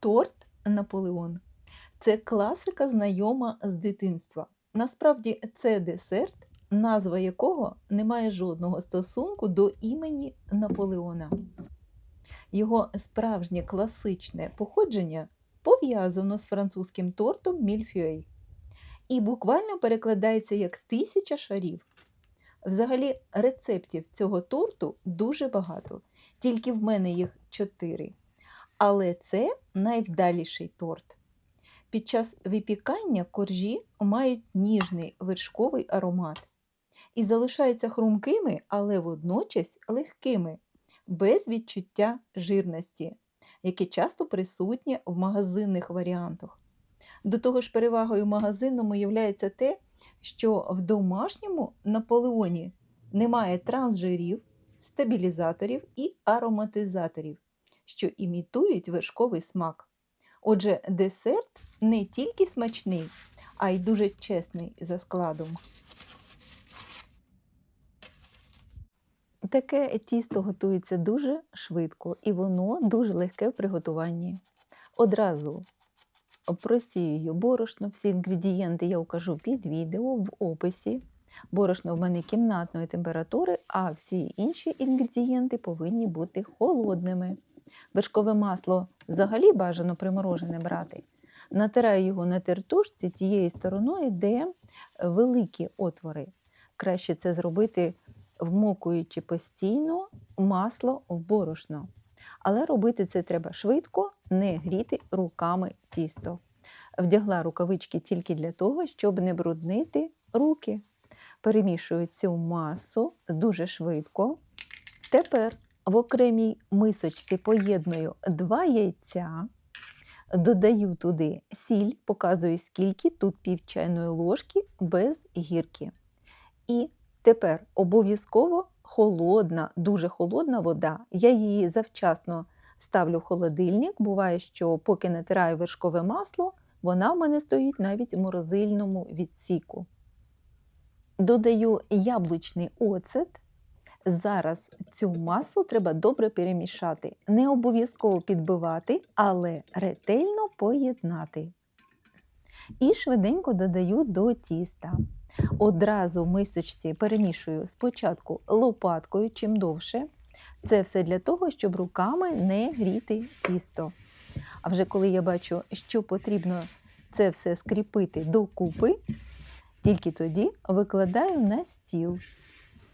Торт Наполеон це класика знайома з дитинства. Насправді це десерт, назва якого не має жодного стосунку до імені Наполеона. Його справжнє класичне походження пов'язано з французьким тортом мільфюей і буквально перекладається як тисяча шарів. Взагалі, рецептів цього торту дуже багато, тільки в мене їх чотири. Але це найвдаліший торт. Під час випікання коржі мають ніжний вершковий аромат і залишаються хрумкими, але водночас легкими, без відчуття жирності, яке часто присутнє в магазинних варіантах. До того ж, перевагою магазинному є те, що в домашньому наполеоні немає трансжирів, стабілізаторів і ароматизаторів, що імітують вершковий смак. Отже, десерт не тільки смачний, а й дуже чесний за складом. Таке тісто готується дуже швидко і воно дуже легке в приготуванні. Одразу просію борошно, всі інгредієнти я укажу під відео в описі. Борошно в мене кімнатної температури, а всі інші інгредієнти повинні бути холодними. Вершкове масло взагалі бажано приморожене брати. Натираю його на тертушці тією стороною, де великі отвори. Краще це зробити, вмокуючи постійно масло в борошно. Але робити це треба швидко, не гріти руками тісто. Вдягла рукавички тільки для того, щоб не бруднити руки. Перемішую цю масу дуже швидко. Тепер в окремій мисочці поєдную два яйця, додаю туди сіль, показую, скільки тут пів чайної ложки без гірки. І тепер обов'язково холодна, дуже холодна вода. Я її завчасно ставлю в холодильник. Буває, що поки натираю вершкове масло, вона в мене стоїть навіть в морозильному відсіку. Додаю яблучний оцет. Зараз цю масу треба добре перемішати. Не обов'язково підбивати, але ретельно поєднати. І швиденько додаю до тіста. Одразу в мисочці перемішую спочатку лопаткою чим довше. Це все для того, щоб руками не гріти тісто. А вже коли я бачу, що потрібно це все скріпити докупи, тільки тоді викладаю на стіл.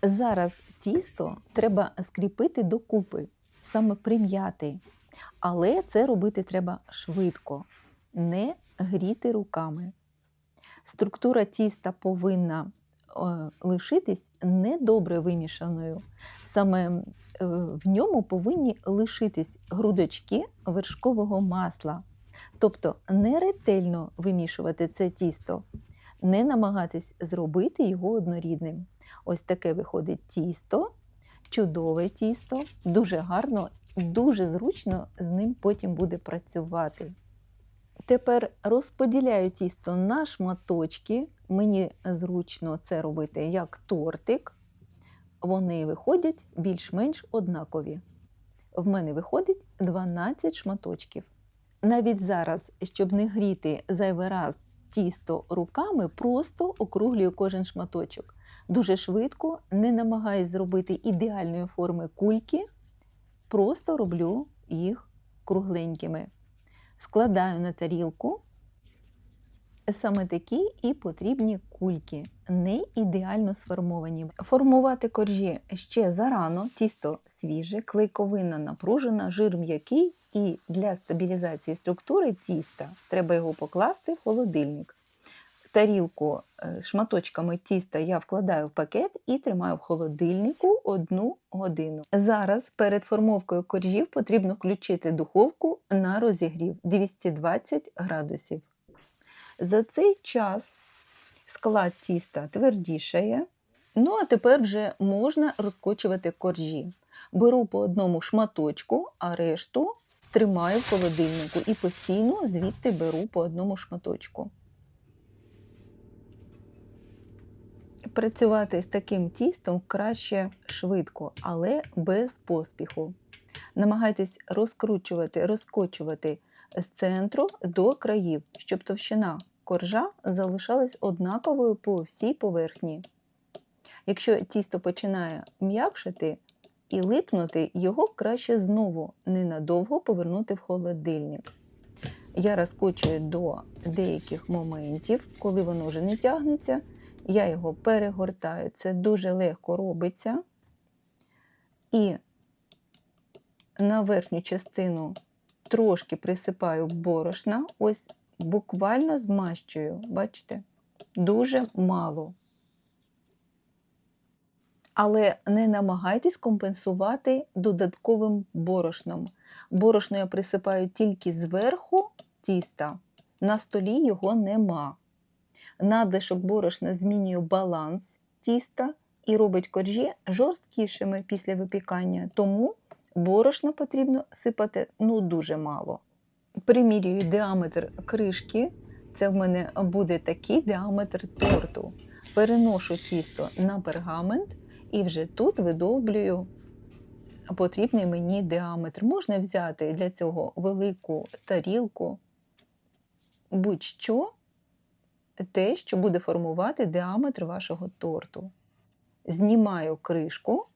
Зараз тісто треба скріпити докупи, саме прим'яти. Але це робити треба швидко, не гріти руками. Структура тіста повинна е, лишитись недобре вимішаною. Саме е, в ньому повинні лишитись грудочки вершкового масла. Тобто не ретельно вимішувати це тісто, не намагатись зробити його однорідним. Ось таке виходить тісто, чудове тісто, дуже гарно, дуже зручно з ним потім буде працювати. Тепер розподіляю тісто на шматочки. Мені зручно це робити як тортик. Вони виходять більш-менш однакові. В мене виходить 12 шматочків. Навіть зараз, щоб не гріти зайвий раз тісто руками, просто округлюю кожен шматочок. Дуже швидко, не намагаюсь зробити ідеальної форми кульки, просто роблю їх кругленькими. Складаю на тарілку саме такі і потрібні кульки, не ідеально сформовані. Формувати коржі ще зарано, тісто свіже, клейковина напружена, жир м'який, і для стабілізації структури тіста треба його покласти в холодильник. Тарілку з шматочками тіста я вкладаю в пакет і тримаю в холодильнику одну годину. Зараз перед формовкою коржів потрібно включити духовку на розігрів 220 градусів. За цей час склад тіста твердішає. Ну, а тепер вже можна розкочувати коржі. Беру по одному шматочку, а решту тримаю в холодильнику і постійно звідти беру по одному шматочку. Працювати з таким тістом краще швидко, але без поспіху. Намагайтесь розкручувати, розкочувати з центру до країв, щоб товщина коржа залишалась однаковою по всій поверхні. Якщо тісто починає м'якшити і липнути, його краще знову ненадовго повернути в холодильник. Я розкочую до деяких моментів, коли воно вже не тягнеться, я його перегортаю. Це дуже легко робиться. І на верхню частину трошки присипаю борошна, ось буквально змащую, бачите? Дуже мало. Але не намагайтесь компенсувати додатковим борошном. Борошно я присипаю тільки зверху тіста, на столі його нема. Надлишок борошна змінює баланс тіста і робить коржі жорсткішими після випікання, тому борошна потрібно сипати ну, дуже мало. Примірюю діаметр кришки, це в мене буде такий діаметр торту. Переношу тісто на пергамент і вже тут видовблюю потрібний мені діаметр. Можна взяти для цього велику тарілку, будь-що, те, що буде формувати діаметр вашого торту. Знімаю кришку.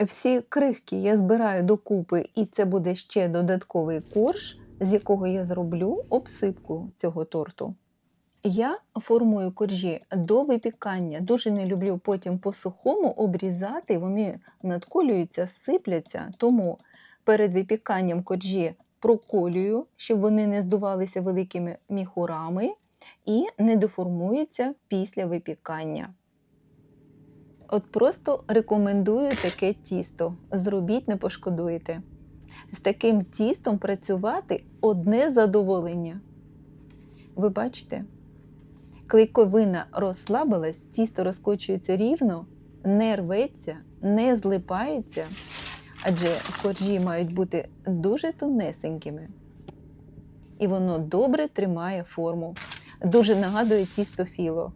Всі крихки я збираю докупи, і це буде ще додатковий корж, з якого я зроблю обсипку цього торту. Я формую коржі до випікання. Дуже не люблю потім по-сухому обрізати, вони надколюються, сипляться. Тому перед випіканням коржі проколюю, щоб вони не здувалися великими міхурами і не деформуються після випікання. От просто рекомендую таке тісто. Зробіть, не пошкодуєте. З таким тістом працювати одне задоволення. Ви бачите? Клейковина розслабилась, тісто розкочується рівно, не рветься, не злипається, адже коржі мають бути дуже тонесенькими. І воно добре тримає форму. Дуже нагадує тісто філо.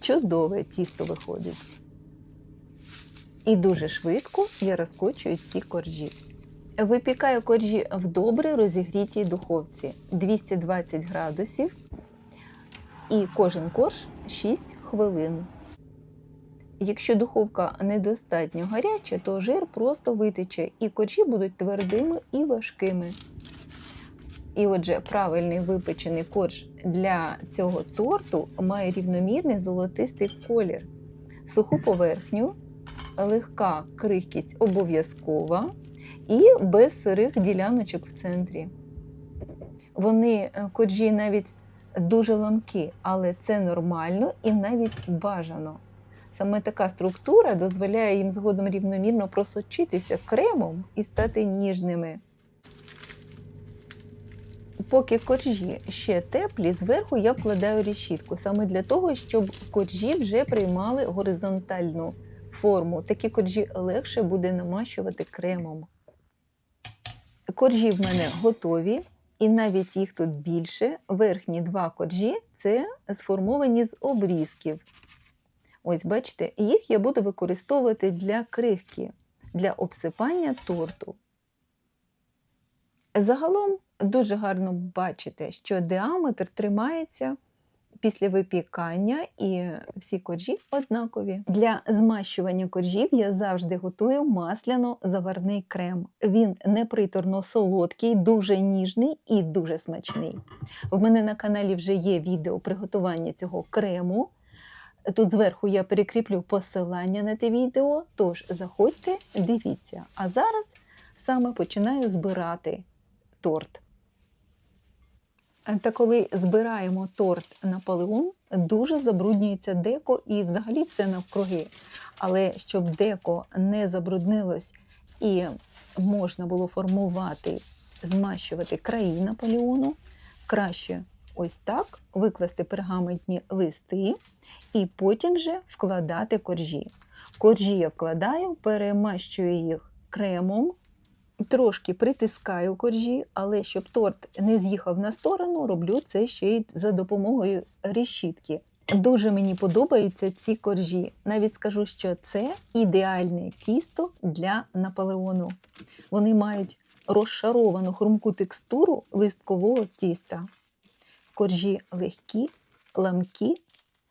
Чудове тісто виходить. І дуже швидко я розкочую ці коржі. Випікаю коржі в добре розігрітій духовці 220 градусів. І кожен корж 6 хвилин. Якщо духовка недостатньо гаряча, то жир просто витече, і коржі будуть твердими і важкими. І отже, правильний випечений корж для цього торту має рівномірний золотистий колір, суху поверхню, легка крихкість обов'язкова і без сирих діляночок в центрі. Вони коржі навіть дуже ламкі, але це нормально і навіть бажано. Саме така структура дозволяє їм згодом рівномірно просочитися кремом і стати ніжними. Поки коржі ще теплі, зверху я вкладаю решітку, саме для того, щоб коржі вже приймали горизонтальну форму. Такі коржі легше буде намащувати кремом. Коржі в мене готові. І навіть їх тут більше. Верхні два коржі це сформовані з обрізків. Ось, бачите, їх я буду використовувати для крихки, для обсипання торту. Загалом дуже гарно бачите, що діаметр тримається після випікання і всі коржі однакові. Для змащування коржів я завжди готую масляно-заварний крем. Він неприторно солодкий, дуже ніжний і дуже смачний. У мене на каналі вже є відео приготування цього крему. Тут зверху я перекріплю посилання на те відео, тож заходьте, дивіться. А зараз саме починаю збирати торт. Та коли збираємо торт Наполеон, дуже забруднюється деко і взагалі все навкруги. Але щоб деко не забруднилось і можна було формувати, змащувати краї Наполеону, краще ось так викласти пергаментні листи і потім вже вкладати коржі. Коржі я вкладаю, перемащую їх кремом. Трошки притискаю коржі, але щоб торт не з'їхав на сторону, роблю це ще й за допомогою решітки. Дуже мені подобаються ці коржі. Навіть скажу, що це ідеальне тісто для Наполеону. Вони мають розшаровану хрумку текстуру листкового тіста. Коржі легкі, ламкі,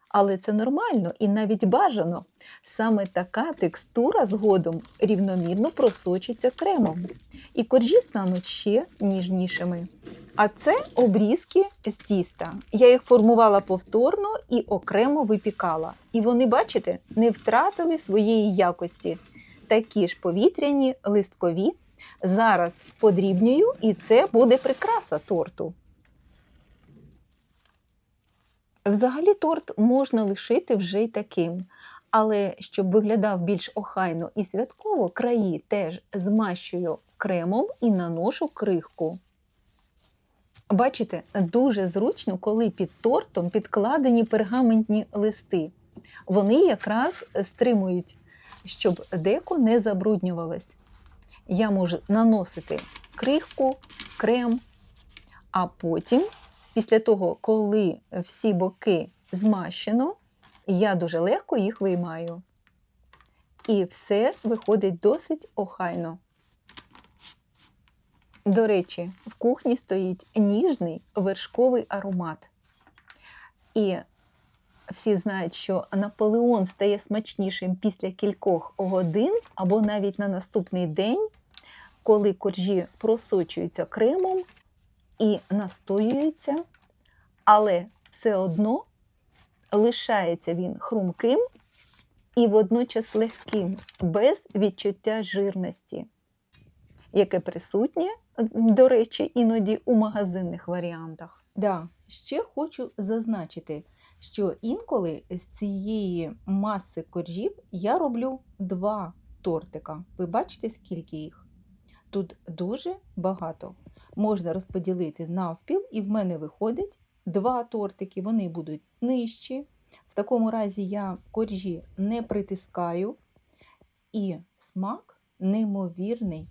але це нормально і навіть бажано. Саме така текстура згодом рівномірно просочиться кремом. І коржі стануть ще ніжнішими. А це обрізки з тіста. Я їх формувала повторно і окремо випікала. І вони, бачите, не втратили своєї якості. Такі ж повітряні, листкові. Зараз подрібнюю, і це буде прикраса торту. Взагалі торт можна лишити вже й таким. Але щоб виглядав більш охайно і святково, краї теж змащую кремом і наношу крихку. Бачите, дуже зручно, коли під тортом підкладені пергаментні листи. Вони якраз стримують, щоб деко не забруднювалось. Я можу наносити крихку, крем, а потім, після того, коли всі боки змащено, я дуже легко їх виймаю. І все виходить досить охайно. До речі, в кухні стоїть ніжний вершковий аромат. І всі знають, що Наполеон стає смачнішим після кількох годин або навіть на наступний день, коли коржі просочуються кремом і настоюються, але все одно лишається він хрумким і водночас легким, без відчуття жирності, яке присутнє, до речі, іноді у магазинних варіантах. Да, ще хочу зазначити, що інколи з цієї маси коржів я роблю два тортика. Ви бачите, скільки їх? Тут дуже багато. Можна розподілити навпіл, і в мене виходить два тортики, вони будуть нижчі. В такому разі я коржі не притискаю, і смак неймовірний.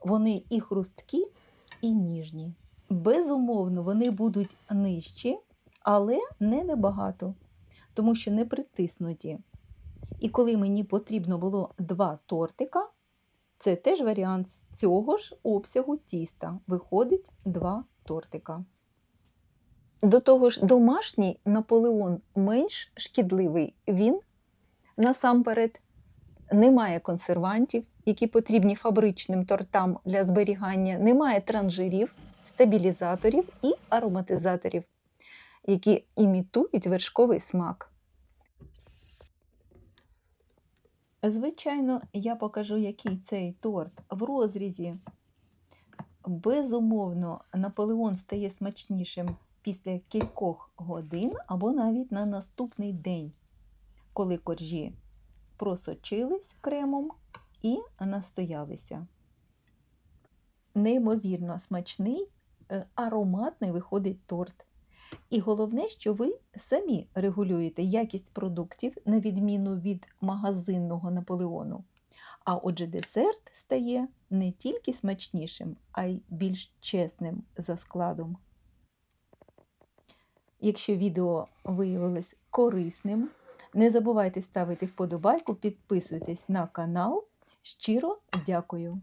Вони і хрусткі, і ніжні. Безумовно, вони будуть нижчі, але не небагато, тому що не притиснуті. І коли мені потрібно було два тортика, це теж варіант з цього ж обсягу тіста. Виходить два тортика. До того ж, домашній Наполеон менш шкідливий. Він насамперед не має консервантів, які потрібні фабричним тортам для зберігання, немає транжирів, стабілізаторів і ароматизаторів, які імітують вершковий смак. Звичайно, я покажу, який цей торт в розрізі. Безумовно, Наполеон стає смачнішим після кількох годин або навіть на наступний день, коли коржі просочились кремом і настоялися. Неймовірно смачний, е, ароматний виходить торт. І головне, що ви самі регулюєте якість продуктів на відміну від магазинного наполеону. А отже, десерт стає не тільки смачнішим, а й більш чесним за складом. Якщо відео виявилось корисним, не забувайте ставити вподобайку, підписуйтесь на канал. Щиро дякую!